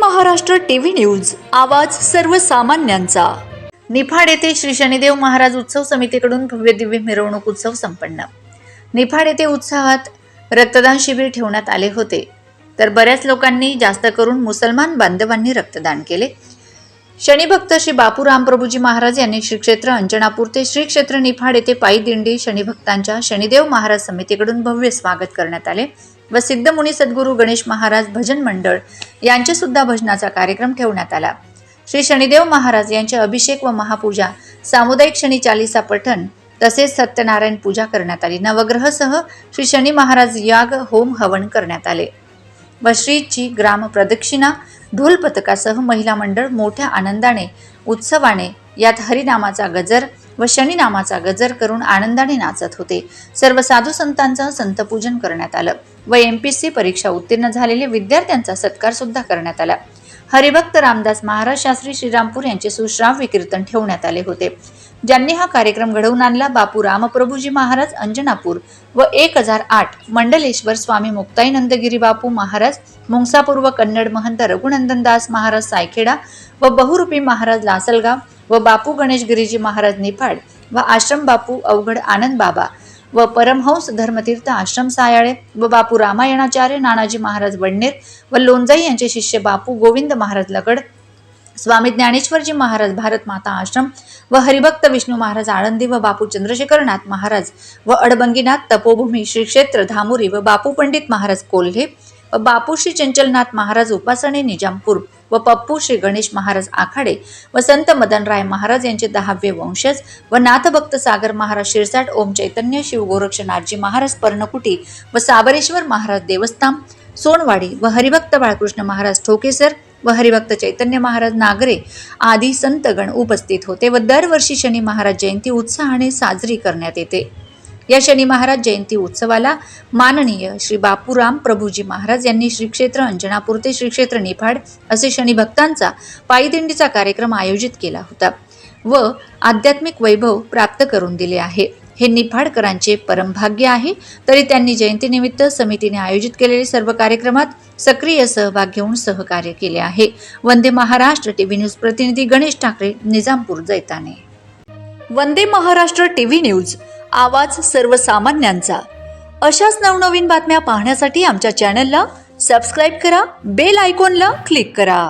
Maharashtra TV news. आवाज सर्वसामान्यांचा. निफाड येथे श्री शनिदेव महाराज उत्सव समितीकडून भव्य दिव्य मिरवणूक उत्सव संपन्न. निफाड येथे उत्साहात रक्तदान शिबिर ठेवण्यात आले होते. तर बऱ्याच लोकांनी जास्त करून मुसलमान बांधवांनी रक्तदान केले. शनिभक्त श्री बापू रामप्रभूजी महाराज यांनी श्री क्षेत्र अंजनापूर ते श्री क्षेत्र निफाड येथे पायी दिंडी शनिभक्तांच्या शनिदेव महाराज समितीकडून भव्य स्वागत करण्यात आले व सिद्धमुनी सद्गुरू गणेश महाराज भजन मंडळ यांचे सुद्धा भजनाचा कार्यक्रम ठेवण्यात आला. श्री शनिदेव महाराज यांचे अभिषेक व महापूजा सामुदायिक शनी चालिसा पठण तसेच सत्यनारायण पूजा करण्यात आली. नवग्रहसह श्री शनी महाराज याग होम हवन करण्यात आले व श्रीची ग्राम प्रदक्षिणा ढोल पथकासह महिला मंडळ मोठ्या आनंदाने उत्सवाने यात हरिनामाचा गजर व शनिनामाचा गजर करून आनंदाने नाचत होते. सर्व साधू संतांचं संतपूजन करण्यात आलं व एम पी सी परीक्षा उत्तीर्ण झालेले विद्यार्थ्यांचा सत्कार सुद्धा करण्यात आला. हरिभक्त रामदास महाराज शास्त्री श्रीरामपूर यांचे सुश्राव्य कीर्तन ठेवण्यात आले होते. ज्यांनी हा कार्यक्रम घडवून आणला बापू रामप्रभूजी महाराज अंजनापूर व एक हजार आठ मंडलेश्वर स्वामी मुक्ताईनंदगिरी बापू महाराज मुंगसापूर व कन्नड महंत रघुनंदन दास महाराज सायखेडा व बहुरूपी महाराज लासलगाव व बापू गणेश गिरीजी महाराज निफाड व आश्रम बापू अवघड आनंद बाबा व परमहंस धर्मतीर्थ आश्रम सायाळे व बापू रामायणाचार्य नानाजी महाराज वडनेर व लोंजाई यांचे शिष्य बापू गोविंद महाराज लगड स्वामी ज्ञानेश्वरजी महाराज भारत माता आश्रम व हरिभक्त विष्णू महाराज आळंदी व बापू चंद्रशेखरनाथ महाराज व अडबंगीनाथ तपोभूमी श्री क्षेत्र धामुरी व बापू पंडित महाराज कोल्हे व बापू श्री चंचलनाथ महाराज उपासने निजामपूर व पप्पू श्री गणेश महाराज आखाडे व संत मदनराय महाराज यांचे दहावे वंशज व नाथभक्त सागर महाराज शिरसाट ओम चैतन्य शिव गोरक्षनाथजी महाराज पर्णकुटी व साबरेश्वर महाराज देवस्थान सोनवाडी व हरिभक्त बाळकृष्ण महाराज ठोकेसर व हरिभक्त चैतन्य महाराज नागरे आदी संतगण उपस्थित होते व दरवर्षी शनी महाराज जयंती उत्साहाने साजरी करण्यात येते. या शनी महाराज जयंती उत्सवाला माननीय श्री बापूराम प्रभूजी महाराज यांनी श्री क्षेत्र अंजनापूर ते श्री क्षेत्र निफाड असे शनी भक्तांचा पायीदिंडीचा कार्यक्रम आयोजित केला होता. व आध्यात्मिक वैभव प्राप्त करून दिले आहे. हे निफाडकरांचे परमभाग्य आहे. तरी त्यांनी जयंतीनिमित्त समितीने आयोजित केलेले सर्व कार्यक्रमात सक्रिय सहभाग घेऊन सहकार्य केले आहे. वंदे महाराष्ट्र टीव्ही न्यूज प्रतिनिधी गणेश ठाकरे निजामपूर जैताने. वंदे महाराष्ट्र टीव्ही न्यूज आवाज सर्वसामान्यांचा. अशाच नवनवीन बातम्या पाहण्यासाठी आमच्या चॅनलला सबस्क्राईब करा बेल आयकॉनला क्लिक करा.